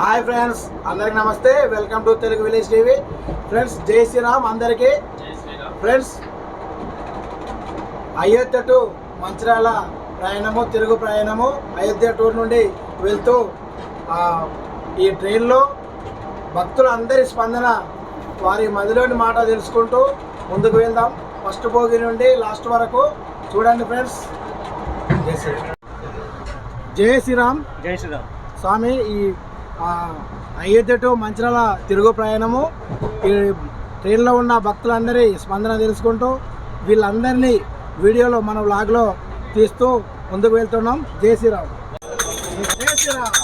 Hi friends అందరికి నమస్తే. Welcome to Telugu village TV friends జై శ్రీరామ్ అందరికీ. ఫ్రెండ్స్ అయోధ్య టు మంచిర్యాల ప్రయాణము తిరుగు ప్రయాణము అయోధ్య టూర్ నుండి వెళ్తూ ఈ ట్రైన్లో భక్తులందరి స్పందన వారి మదిలోని మాట తెలుసుకుంటూ ముందుకు వెళ్దాం. ఫస్ట్ భోగి నుండి లాస్ట్ వరకు చూడండి ఫ్రెండ్స్ జై శ్రీరామ్. జై శ్రీరామ్. జై శ్రీరామ్. స్వామి ఈ ఆ, అయోధ్య టు మంచిర్యాల తిరుగు ప్రయాణము. ఈ ట్రైన్లో ఉన్న భక్తులందరి స్పందన తెలుసుకుంటూ వీళ్ళందరినీ వీడియోలో మన బ్లాగ్లో తీస్తూ ముందుకు వెళ్తున్నాం. జై శ్రీరామ్. జై శ్రీరామ్.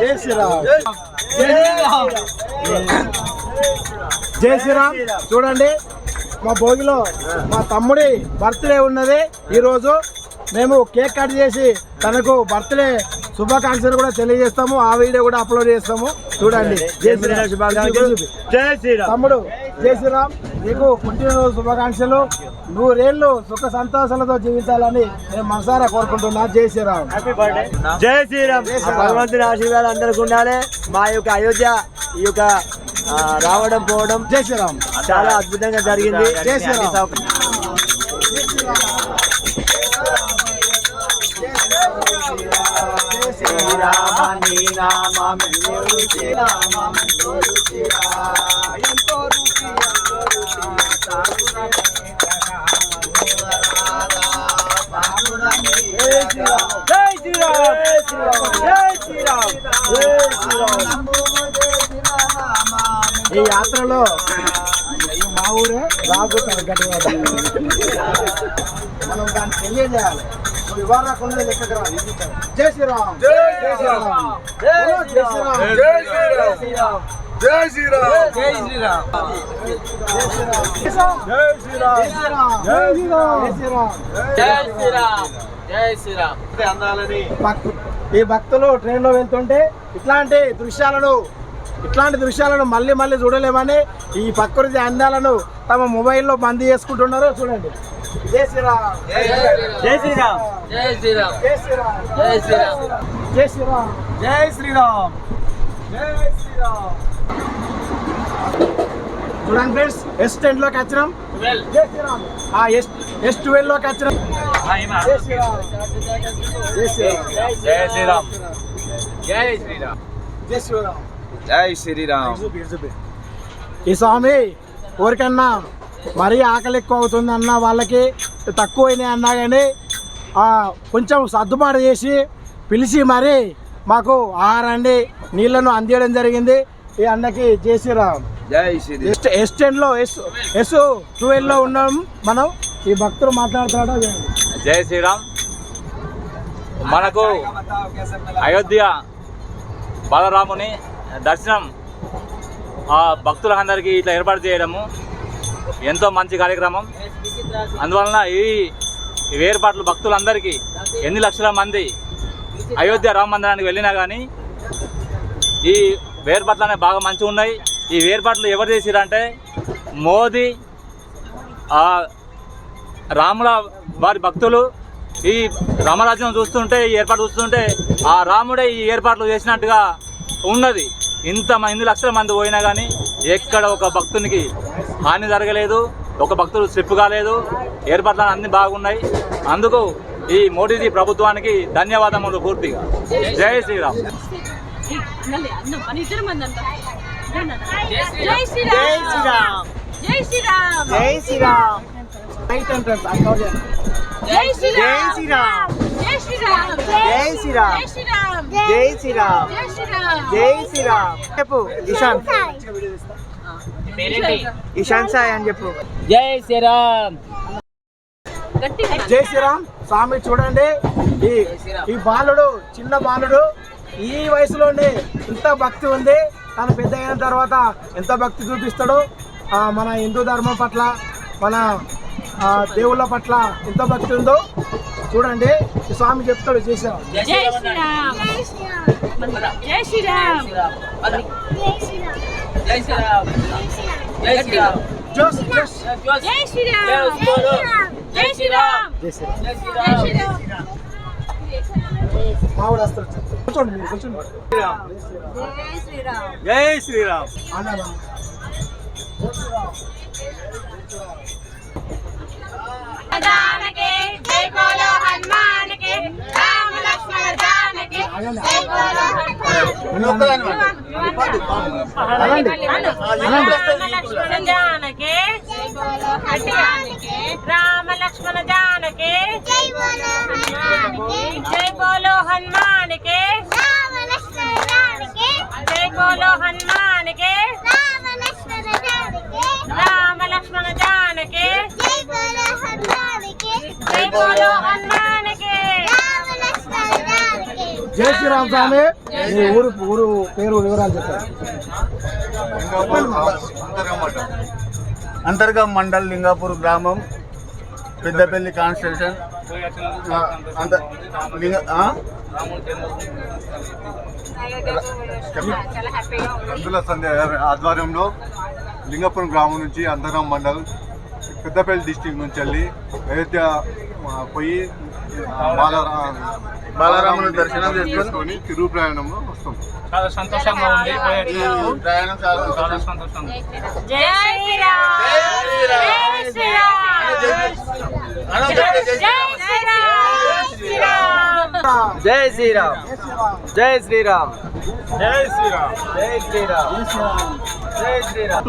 జై శ్రీరామ్. జై శ్రీరామ్. చూడండి మా భోగిలో మా తమ్ముడి బర్త్డే ఉన్నది. ఈరోజు మేము కేక్ కట్ చేసి తనకు బర్త్డే శుభాకాంక్షలు కూడా తెలియజేస్తాము. ఆ వీడియో కూడా అప్లోడ్ చేస్తాము. చూడండి. జై శ్రీరామ్. జై శ్రీరామ్. తమ్ముడు జై శ్రీరామ్. నీకు పుట్టినరోజు శుభాకాంక్షలు. నూరేళ్ళు సుఖ సంతోషాలతో జీవించాలని నేను మనసారా కోరుకుంటున్నా. జై శ్రీరామ్. జై శ్రీరామ్. భగవంతుని ఆశీర్వాదాలు అందరికి ఉండాలి. మా యొక్క అయోధ్య ఈ యొక్క రావడం పోవడం జై శ్రీరామ్. చాలా అద్భుతంగా జరిగింది. జై శ్రీరామ్. ఈ యాత్రలో మా ఊరే రాజు కనకటి మనం దాన్ని తెలియజేయాలి. నువ్వు ఇవాళ కొన్ని లెక్కకు రా జై శ్రీరామ్ జై శ్రీరామ్. జై శ్రీరామ్ జై శ్రీరామ్ జై శ్రీరామ్ జై శ్రీరామ్ జై శ్రీరామ్ జై శ్రీరామ్ జై శ్రీరామ్ జై శ్రీరామ్ జై శ్రీరామ్ జై శ్రీరామ్ అందాలని భక్తు ఈ భక్తులు ట్రైన్లో వెళ్తుంటే ఇట్లాంటి దృశ్యాలను ఇట్లాంటి దృశ్యాలను మళ్ళీ మళ్ళీ చూడలేమని ఈ ప్రకృతి అందాలను తమ మొబైల్లో బందీ చేసుకుంటున్నారు చూడండి జై శ్రీరామ్ జై శ్రీరామ్ జై శ్రీరామ్ జై శ్రీరామ్ జై శ్రీరామ్ జై శ్రీరామ్ జై శ్రీరామ్ జై శ్రీరామ్ చూడండి ఫ్రెండ్స్ ఎస్ టెన్లోకి వచ్చినాం జై శ్రీరామ్ ఆ ఎస్ ఎస్ ట్వెల్వ్లోకి వచ్చినాం జై శ్రీరామ్ జై శ్రీరామ్ జై శ్రీరామ్ జై శ్రీరామ్ జై శ్రీరామ్ జై శ్రీరామ్ ఈ స్వామి ఎవరికన్నా మరీ ఆకలి ఎక్కువ అవుతుంది అన్న వాళ్ళకి తక్కువైనాయి అన్నా కానీ కొంచెం సర్దుబాటు చేసి పిలిచి మరీ మాకు ఆహారాన్ని నీళ్ళను అందించడం జరిగింది. ఈ అన్నకి శ్రీరామ్. ఎస్ టెన్లో ఎస్ ఎస్ ట్వెల్వ్లో ఉన్నాం మనం. ఈ భక్తులు మాట్లాడుతున్నాడో. జై శ్రీరామ్. మనకు అయోధ్య బాలరాముని దర్శనం ఆ భక్తులందరికీ ఇట్లా ఏర్పాటు చేయడము. ఎంతో మంచి కార్యక్రమం. అందువలన ఈ ఈ భక్తులందరికీ ఎన్ని లక్షల మంది అయోధ్య రామ మందిరానికి వెళ్ళినా కానీ ఈ వేర్పాట్లు అనేవి బాగా మంచిగా ఉన్నాయి. ఈ వేర్పాట్లు ఎవరు చేసిరంటే మోదీ రాముల వారి భక్తులు. ఈ రామరాజ్యం చూస్తుంటే ఈ ఏర్పాటు చూస్తుంటే ఆ రాముడే ఈ ఏర్పాట్లు చేసినట్టుగా ఉన్నది. ఇంత ఎన్ని లక్షల మంది పోయినా కానీ ఎక్కడ ఒక భక్తునికి హాని జరగలేదు ఒక భక్తుడు స్లిప్ కాలేదు ఏర్పాట్లు అన్ని బాగున్నాయి. అందుకు ఈ మోడీజీ ప్రభుత్వానికి ధన్యవాదములు పూర్తిగా. జై శ్రీరామ్. జై శ్రీరామ్. జై శ్రీరామ్. జై శ్రీరామ్. జై శ్రీరామ్ జై శ్రీరామ్ జై శ్రీరామ్ జై శ్రీరామ్ జై శ్రీరామ్ జై శ్రీరామ్ జై శ్రీరామ్ జై శ్రీరామ్ చెప్పు ఇషాన్ పేరేంటి ఇషాన్ సాయ్ అని చెప్పు. జై శ్రీరామ్. జై శ్రీరామ్. స్వామి చూడండి. ఈ ఈ బాలుడు చిన్న బాలుడు ఈ వయసులోనే ఇంత భక్తి ఉంది. తను పెద్ద అయిన తర్వాత ఎంత భక్తి చూపిస్తాడో ఆ, మన హిందూ ధర్మం పట్ల మన ఆ, దేవుళ్ళ పట్ల ఎంత భక్తి ఉందో చూడండి. ఈ స్వామి చెప్తాడు చేసాం జై శ్రీరామ్. జై శ్రీరామ్ జై శ్రీరామ్ జై శ్రీరామ్ జై శ్రీరామ్ ఆవిడ వస్తారు కూర్చోండి మీరు కూర్చోండి జై శ్రీరామ్ జై శ్రీరామ్ జానకి జై బోలో హనుమానికి రామ లక్ష్మణ జానకి జై బోలో రామలక్ష్మణ జానకి రామలక్ష్మణ జానకి జై బోలో జై బోలో హనుమానికి. జై బోలో హనుమానికి రామ బోలో అన్నానికి. జై శ్రీరామ్ స్వామి. మీ ఊరు ఊరు పేరు వివరాలు చెప్పారు అంతర్గం మండల్ లింగాపూర్ గ్రామం పెద్దపల్లి కాన్స్టేషన్. అంత సంధ్య ఆధ్వర్యంలో లింగపురం గ్రామం నుంచి అంతరం మండల్ పెద్దపల్లి డిస్టిక్ నుంచి వెళ్ళి అయోధ్య పోయి బాలరా బాలరాముని దర్శనం చేసుకొని తిరుగు ప్రయాణంలో వస్తాం చాలా సంతోషంగా ఉంది ప్రయాణం చాలా చాలా సంతోషంగా జై శ్రీరామ్ జై శ్రీరామ్ జై శ్రీరామ్ జై శ్రీరామ్ జై శ్రీరామ్ జై శ్రీరామ్ జై శ్రీరామ్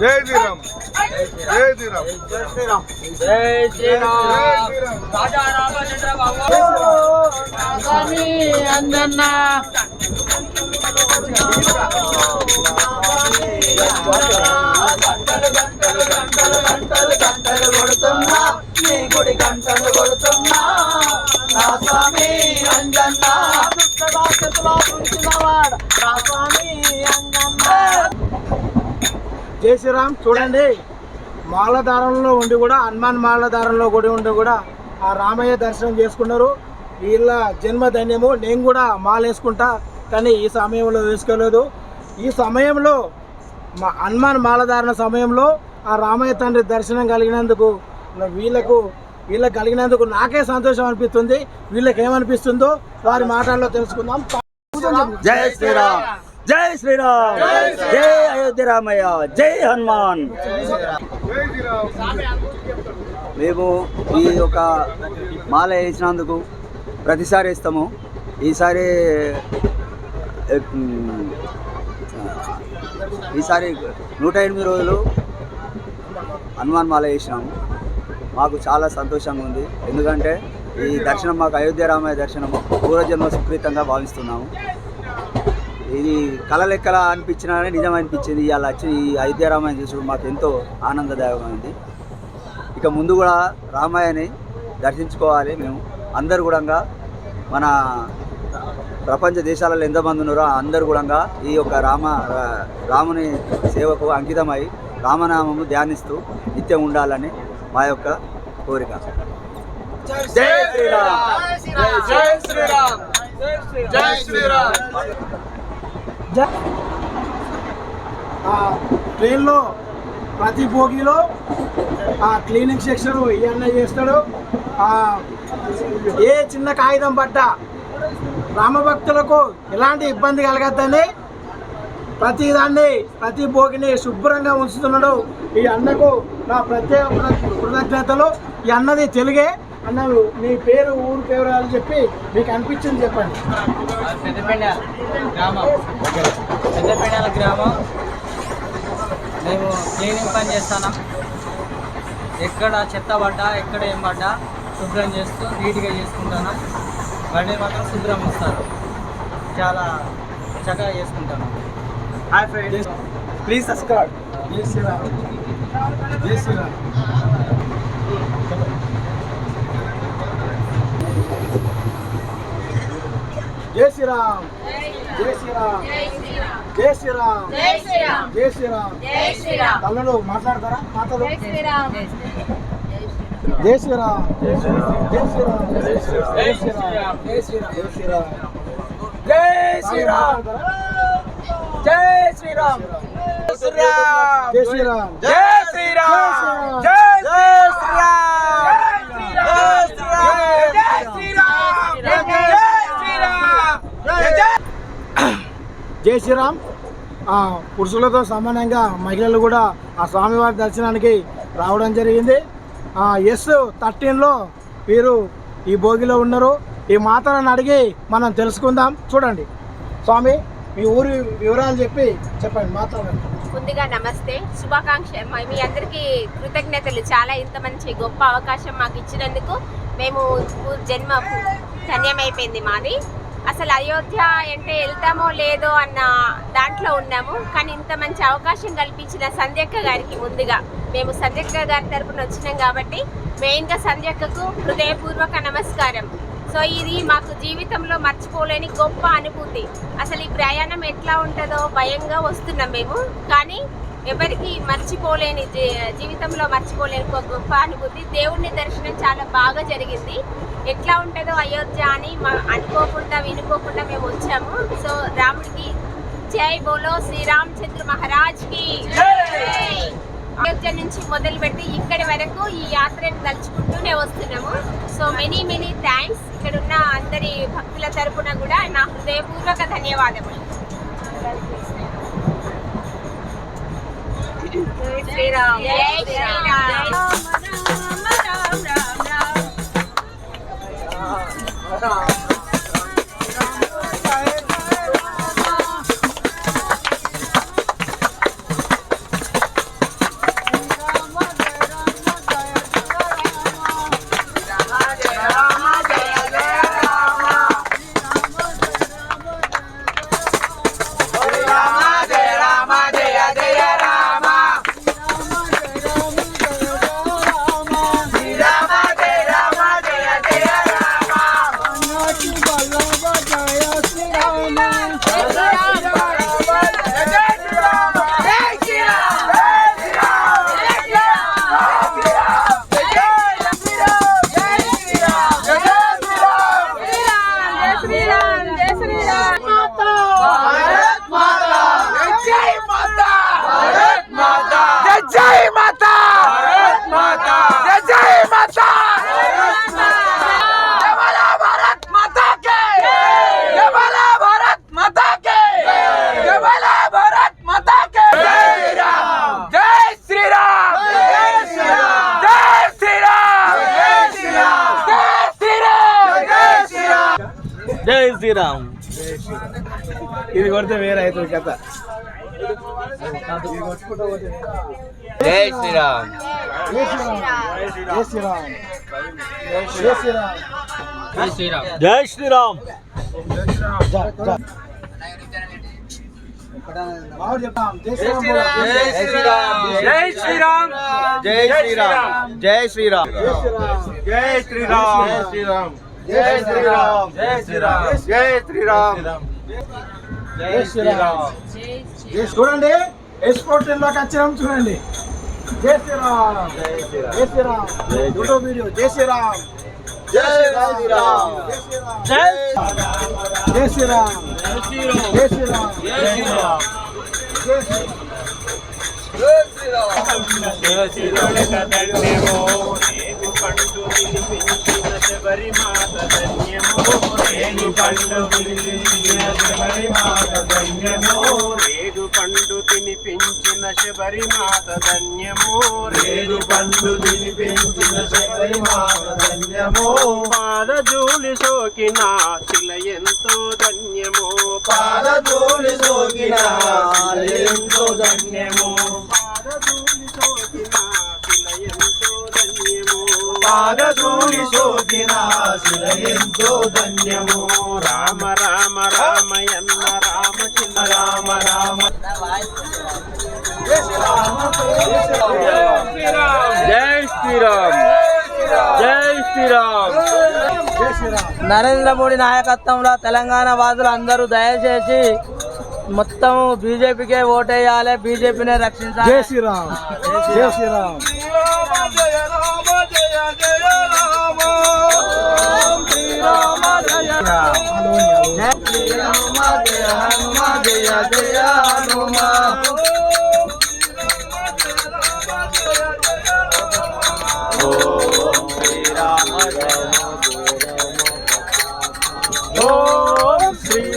జై శ్రీరామ్. జై శ్రీరామ్. జై శ్రీరామ్. జై శ్రీరామ్. అందన్న గంటలు కొడుతున్నా గుడి గంటలు కొడుతున్నా నా స్వామి అంజన్న చుట్టడా చెట్టులా శ్రీరామ్ చూడండి. మాలధారంలో ఉండి కూడా హనుమాన్ మాలధారంలో కూడా ఉండి కూడా ఆ రామయ్య దర్శనం చేసుకున్నారు. వీళ్ళ జన్మధన్యము నేను కూడా మాల వేసుకుంటా కానీ ఈ సమయంలో వేసుకోలేదు. ఈ సమయంలో మా హనుమాన్ మాలధారణ సమయంలో ఆ రామయ్య తండ్రి దర్శనం కలిగినందుకు వీళ్ళకు వీళ్ళకి కలిగినందుకు నాకే సంతోషం అనిపిస్తుంది. వీళ్ళకి ఏమనిపిస్తుందో వారి మాటల్లో తెలుసుకుందాం. జై శ్రీరామ్ జై శ్రీరామ్. జై అయోధ్య రామయ్య. జై హనుమాన్. మేము ఈ యొక్క మాల వేసినందుకు ప్రతిసారి ఇస్తాము ఈసారి ఈసారి నూట ఎనిమిది రోజులు హనుమాన్ మాల వేసినాము. మాకు చాలా సంతోషంగా ఉంది. ఎందుకంటే ఈ దర్శనం మాకు అయోధ్య రామయ్య దర్శనం పూర్వజన్మ సుకృతంగా భావిస్తున్నాము. ఇది కళ లెక్కల అనిపించినా నిజం అనిపించింది. ఇవాళ వచ్చి ఈ అయోధ్య రామాయణ చూసి మాకు ఎంతో ఆనందదాయకమైంది. ఇక ముందు కూడా రామాయణని దర్శించుకోవాలి మేము. అందరు కూడా మన ప్రపంచ దేశాలలో ఎంతమంది ఉన్నారో అందరు కూడా ఈ యొక్క రామ రాముని సేవకు అంకితమై రామనామము ధ్యానిస్తూ నిత్యం ఉండాలని మా యొక్క కోరిక. జై శ్రీరామ్! జై శ్రీరామ్! జై శ్రీరామ్! ట్రైన్లో ప్రతి బోగిలో ఆ క్లీనింగ్ సెక్షన్ ఇవన్నీ చేస్తాడు. ఏ చిన్న కాగితం పడ్డా రామభక్తులకు ఎలాంటి ఇబ్బంది కలగద్దని ప్రతి దాన్ని ప్రతి భోగిని శుభ్రంగా ఉంచుతున్నాడు. ఈ అన్నకు నా ప్రత్యేక కృతజ్ఞతలు. ఈ అన్నది తెలుగే. అన్న మీ పేరు ఊరు పేరు అని చెప్పి మీకు అనిపించింది చెప్పండి. పెద్దపేట గ్రామం. పెద్దపేటల గ్రామం. మేము క్లీనింగ్ పని చేస్తాను ఎక్కడ చెత్త పడ్డా ఎక్కడ ఏం పడ్డా శుభ్రం చేస్తూ నీట్గా చేసుకుంటాను బండి మాత్రం శుభ్రం వస్తారు చాలా చక్కగా చేసుకుంటాను హాయ్ ఫ్రెండ్స్ ప్లీజ్ సబ్స్క్రైబ్ జై శ్రీరామ్ జై శ్రీరామ్ జై శ్రీరామ్ జై శ్రీరామ్ జై శ్రీరామ్ జై శ్రీరామ్ జై శ్రీరామ్ జై శ్రీరామ్ తల్లులు మాట్లాడతారా మాటలు జై శ్రీరామ్ జై శ్రీరామ్ జై శ్రీరామ్ జై శ్రీరామ్ జై శ్రీరామ్ జై శ్రీరామ్ జై శ్రీరామ్ జై శ్రీరామ్ జై శ్రీరామ్ జై శ్రీరామ్ జై శ్రీరామ్ జై శ్రీరామ్. పురుషులతో సమానంగా మహిళలు కూడా ఆ స్వామివారి దర్శనానికి రావడం జరిగింది. ఎస్ థర్టీన్లో వీరు ఈ భోగిలో ఉన్నారు. ఈ మాతలను అడిగి మనం తెలుసుకుందాం. చూడండి. స్వామి మీ ఊరి వివరాలు చెప్పి చెప్పండి మాట్లాడండి ముందుగా నమస్తే. శుభాకాంక్ష. మీ అందరికీ కృతజ్ఞతలు. చాలా ఇంత మంచి గొప్ప అవకాశం మాకు ఇచ్చినందుకు మేము జన్మ ధన్యమైపోయింది మాది. అసలు అయోధ్య అంటే వెళ్తామో లేదో అన్న దాంట్లో ఉన్నాము. కానీ ఇంత మంచి అవకాశం కల్పించిన సంధ్యక్క గారికి ముందుగా. మేము సంధ్యక్క గారి తరపున వచ్చినాం కాబట్టి మెయిన్గా సంధ్యక్కకు హృదయపూర్వక నమస్కారం. సో ఇది మాకు జీవితంలో మర్చిపోలేని గొప్ప అనుభూతి. అసలు ఈ ప్రయాణం ఎట్లా ఉంటుందో భయంగా వస్తున్నాం మేము. కానీ ఎవరికి మర్చిపోలేని జీ- జీవితంలో మర్చిపోలేని ఒక గొప్ప అనుభూతి. దేవుణ్ణి దర్శనం చాలా బాగా జరిగింది. ఎట్లా ఉంటుందో అయోధ్య అని మా అనుకోకుండా వినుకోకుండా మేము వచ్చాము. సో రాముడికి జై బోలో శ్రీరామచంద్ర మహారాజ్కి. అయోధ్య నుంచి మొదలుపెట్టి ఇక్కడి వరకు ఈ యాత్రను తలుచుకుంటూనే వస్తున్నాము. సో మెనీ మెనీ థ్యాంక్స్ ఇక్కడ ఉన్న అందరి భక్తుల తరపున కూడా నా హృదయపూర్వక ధన్యవాదములు. శ్రీరామ్. శ్రీరామ్. శ్రీరామ్ ఇది కొడితే వేరే అవుతుంది కథ జై శ్రీరామ్ జై శ్రీరామ్ జై శ్రీరామ్ జై శ్రీరామ్ జై శ్రీరామ్ జా, శ్రీరామ్. జై శ్రీరామ్ జై శ్రీరామ్ జై శ్రీరామ్ జై శ్రీరామ్ జై శ్రీరామ్ జై శ్రీరామ్ జై శ్రీరామ్ జై శ్రీరామ్ జై శ్రీరామ్ జై చూడండి ఎక్స్పోర్ట్లోకి వచ్చినాం చూడండి జై శ్రీరామ్ జై శ్రీరామ్ యూట్యూబ్ వీడియో జై శ్రీరామ్ జై శ్రీరామ్ జై జై శ్రీరామ్ జై శ్రీరామ్ జై శ్రీరామ్ జై శ్రీరామ్ రేగు పండు తినిపించిన శబరి మాత ధన్యమో రేగు పండు తినిపించిన శబరి మాత ధన్యము పాదజూలి సోకిన శిల ఎంతో ధన్యము పాదజూలి సోకిన ఎంతో ధన్యమో పాదజూలి శిల ఎంతో ధన్యము. రామ రామ రామయన్న రామ చిన్న రామ రామ. జై శ్రీరామ్. జై శ్రీరామ్. జై శ్రీరామ్ జై శ్రీరామ్ నరేంద్ర మోడీ నాయకత్వంలో తెలంగాణ వాదులు అందరూ దయచేసి మొత్తం బీజేపీకే ఓటేయాలి బీజేపీనే రక్షించాలి. జై శ్రీరామ్. జై Sriram. Jai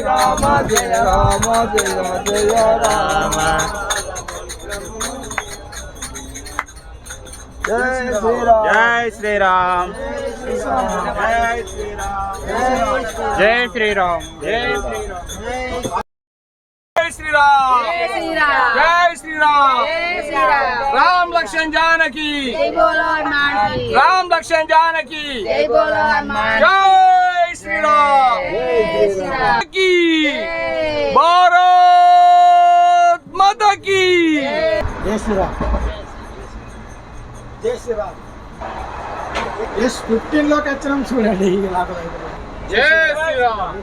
Rama, Jai Rama, Jai Rama, Jai Rama. जय श्री राम जय श्री राम जय श्री राम जय श्री राम जय श्री राम जय श्री राम राम लक्ष्मण जानकी राम लक्ष्मण जानकी जय श्री राम की बारो माता की जय श्री राम జై శ్రీరామ్ ఎస్ ఫిఫ్టీన్లోకి వచ్చినాం చూడండి ఈ లాగా జై శ్రీరామ్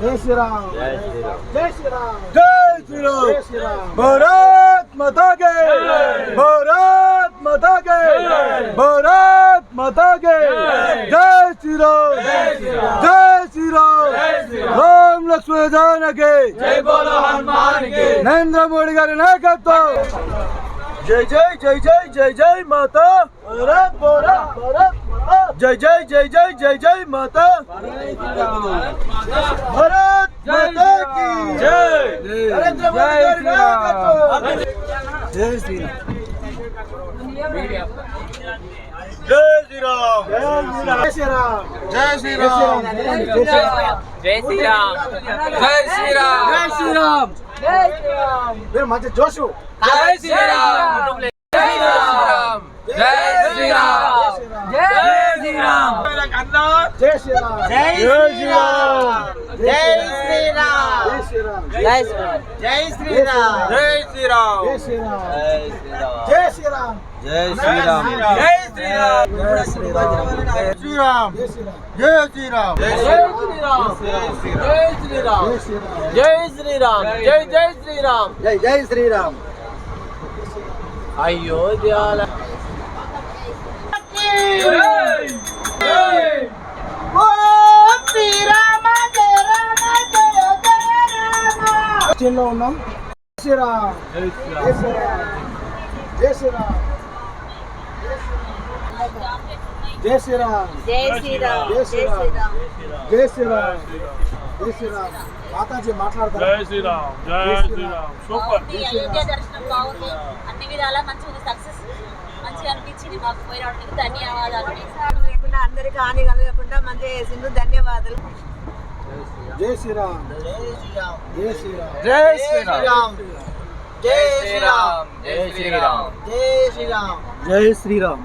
జై శ్రీరామ్ జై శ్రీరామ్ జై శ్రీరామ్ జై శ్రీరామ్ భారత్ మాతా కే భారత్ మాతా కే భారత్ మాతా కే జై శ్రీరామ్ జై శ్రీరామ్ రామ్ లక్ష్మణ జానకి జై బోలో హనుమాన్కి నరేంద్ర మోడీ గారి నాయకత్వం जय जय जय जय जय जय माता जय जय जय जय जय जय माता भारत माता की जय जय श्री जय श्री राम जय श्री राम जय श्री राम जय श्री राम जय श्री राम जय श्री राम మీరు మంచి జోషు జై శ్రీరామ్ జై శ్రీరామ్ జై శ్రీరామ్ జై శ్రీరామ్ జై శ్రీరామ్ జై శ్రీరామ్ జై శ్రీరామ్ జై శ్రీరామ్ జై శ్రీరామ్ జై శ్రీరామ్ జై శ్రీరామ్ జై శ్రీరామ్ జై శ్రీరామ్ జై శ్రీరామ్ జై శ్రీరామ్ శ్రీరామ్ జై శ్రీరామ్ జై శ్రీరామ్ జై శ్రీరామ్ జై శ్రీరామ్ జై జై శ్రీరామ్ జై జై శ్రీరామ్ అయోధ్యాల లో ఉన్నాం జై శ్రీరామ్ జై శ్రీరామ్ జై శ్రీరామ్ జై శ్రీరామ్ జై శ్రీరామ్ జై శ్రీరామ్ జై శ్రీరామ్ జై శ్రీరామ్ మాతాజీ మాట్లాడతారు జై శ్రీరామ్ జై శ్రీరామ్ సూపర్ అయోధ్య దర్శనం బాగుంది అన్ని విధాలా మంచిగా సక్సెస్ మంచిగా అనిపించింది మాకు పోయినప్పుడు ధన్యవాదాలు లేకుండా అందరికి హాని కలగకుండా మంచిగా చేసిండు ధన్యవాదాలు జై శ్రీరామ్ జై శ్రీరామ్ జై శ్రీరామ్ జై శ్రీరామ్ జై శ్రీరామ్ జై శ్రీరామ్ జై శ్రీరామ్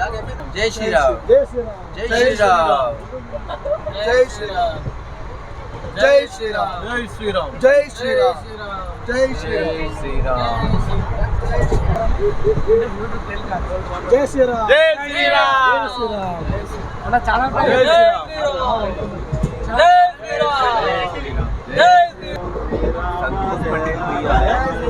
జై శ్రీరామ్ జై శ్రీరామ్ జై శ్రీరామ్ జై శ్రీరామ్ జై శ్రీరామ్ జై శ్రీరామ్ జై శ్రీరామ్ జై శ్రీరామ్ జై శ్రీరామ్ జై శ్రీరామ్ జై శ్రీరామ్ అన్న చాలా జై శ్రీరామ్ జై శ్రీరామ్ జై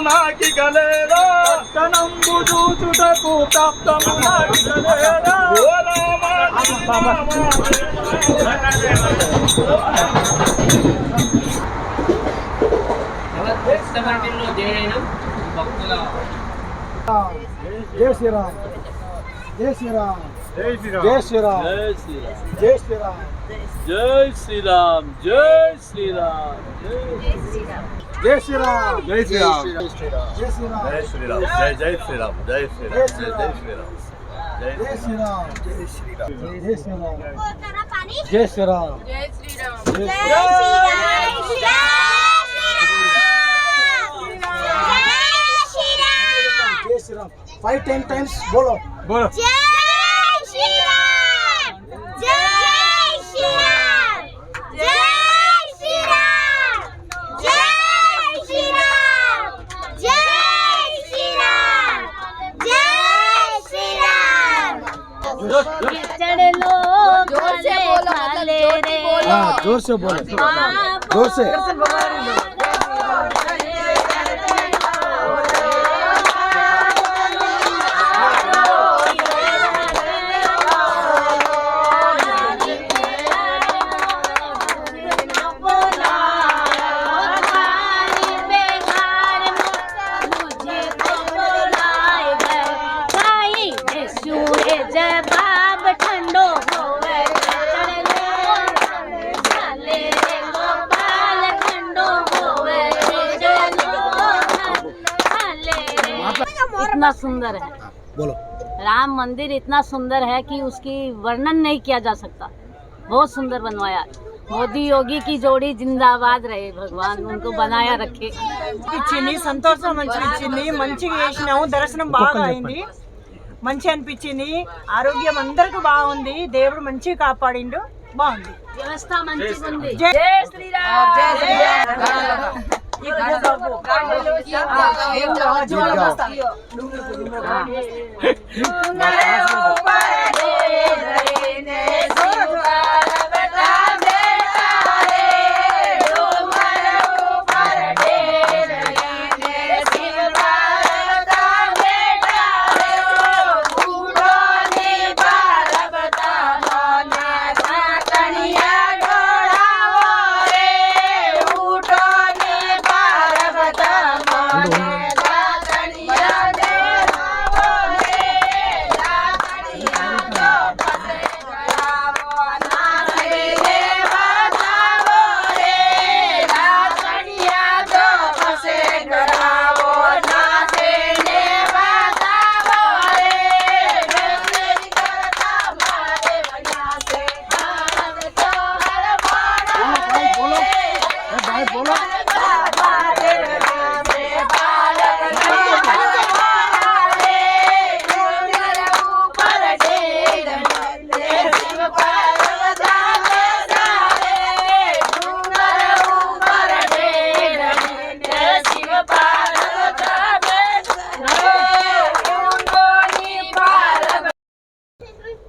నాకిగలేరా పట్టణంబు చూచుటకు తప్తము నాకిగలేరా ఓ రామ జయ శ్రీరామ్. జయ శ్రీరామ్. జై శ్రీరామ్. జై శ్రీరామ్. జై శ్రీరామ్. జై శ్రీరామ్. జై శ్రీరామ్. జై శ్రీరామ్ జై శ్రీరామ్ జై శ్రీరామ్ జై శ్రీరామ్ జై జై శ్రీరామ్ జై శ్రీరామ్ జై జై శ్రీరామ్ జై జై శ్రీరామ్ జై శ్రీరామ్ జై శ్రీరామ్ జై శ్రీరామ్ జై శ్రీరామ్ జై శ్రీరామ్ ఫైవ్ టెన్ టైమ్స్ బోలో బోలో जोर से बोलो जोर से सुंदर है बोलो राम मंदिर इतना सुंदर है कि उसकी वर्णन नहीं किया जा सकता बहुत सुंदर बनवाया है। मोदी योगी की जोड़ी जिंदाबाद रहे भगवान उनको बनाया रखे అనిపించింది సంతోషం అనిపించింది మంచిగా చేసినాము దర్శనం బాగా అయింది మంచి అనిపించింది ఆరోగ్యం అందరికి బాగుంది దేవుడు మంచిగా కాపాడిండు బాగుంది व्यवस्था मंची ఉంది జై శ్రీరామ్ జై శ్రీరామ్ ડુંગર ઉપર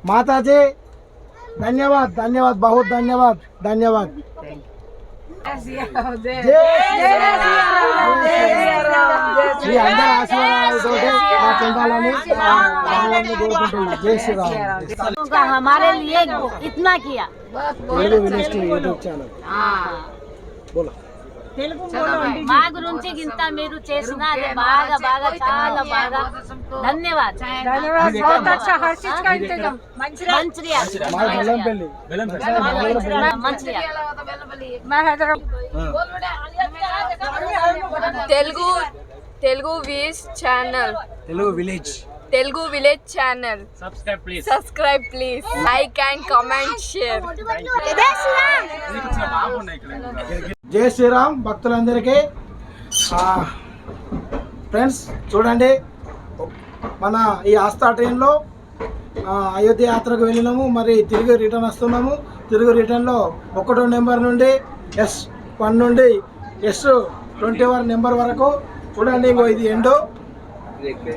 माता जी धन्यवाद धन्यवाद बहुत धन्यवाद धन्यवाद మీ అందరి ఆశీర్వాదాలతో हमारे लिए इतना किया बोला మా గురించి ఇంత మీరు చేసిన అది బాగా బాగా చాలా బాగా. Mancherial. Telugu Telugu వీస్ channel. Telugu village. Telugu village channel. Subscribe please. Subscribe please. Like and comment share. జై శ్రీరామ్ భక్తులందరికీ. ఫ్రెండ్స్ చూడండి. మన ఈ ఆస్థా ట్రైన్లో అయోధ్య యాత్రకు వెళ్ళినాము. మరి తిరిగి రిటర్న్ వస్తున్నాము. తిరిగి రిటర్న్లో ఒకటో నెంబర్ నుండి ఎస్ వన్ నుండి ఎస్ ట్వంటీ వన్ నెంబర్ వరకు. చూడండి ఇంకో ఇది ఎండు.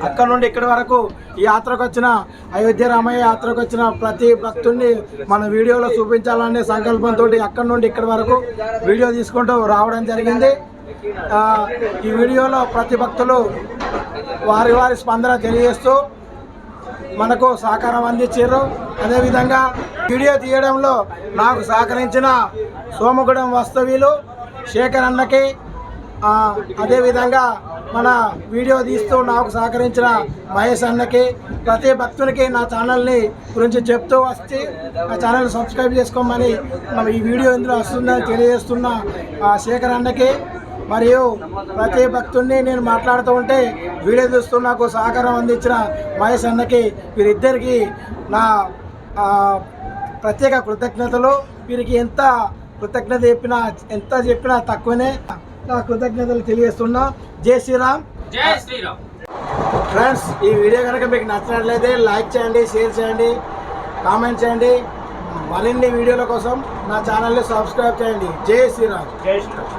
అక్కడ నుండి ఇక్కడి వరకు ఈ యాత్రకు వచ్చిన అయోధ్య రామయ్య యాత్రకు వచ్చిన ప్రతి భక్తుడిని మన వీడియోలో చూపించాలనే సంకల్పంతో అక్కడ నుండి ఇక్కడి వరకు వీడియో తీసుకుంటూ రావడం జరిగింది. ఈ వీడియోలో ప్రతి భక్తులు వారి వారి స్పందన తెలియజేస్తూ మనకు సహకారం అందించారు. అదేవిధంగా వీడియో తీయడంలో నాకు సహకరించిన సోమగూడెం వస్తవీలు శేఖర్ అన్నకి అదేవిధంగా మన వీడియో తీస్తూ నాకు సహకరించిన మహేష్ అన్నకి ప్రతి భక్తునికి నా ఛానల్ని గురించి చెప్తూ వస్తే నా ఛానల్ సబ్స్క్రైబ్ చేసుకోమని మనం ఈ వీడియో ఇందులో వస్తుందని తెలియజేస్తున్న ఆ, శేఖర్ అన్నకి మరియు ప్రతి భక్తుడిని నేను మాట్లాడుతూ ఉంటే వీడియో చూస్తూ నాకు సహకారం అందించిన మహేష్ అన్నకి వీరిద్దరికి నా ప్రత్యేక కృతజ్ఞతలు. వీరికి ఎంత కృతజ్ఞత చెప్పినా ఎంత చెప్పినా తక్కువనే. నా కృతజ్ఞతలు తెలియజేస్తున్నా. జై శ్రీరామ్. జై శ్రీరామ్. ఫ్రెండ్స్ ఈ వీడియో కనుక మీకు నచ్చినట్లయితే లైక్ చేయండి షేర్ చేయండి కామెంట్ చేయండి. మరిన్ని వీడియోల కోసం నా ఛానల్ని సబ్స్క్రైబ్ చేయండి. జై శ్రీరామ్. జై శ్రీరామ్.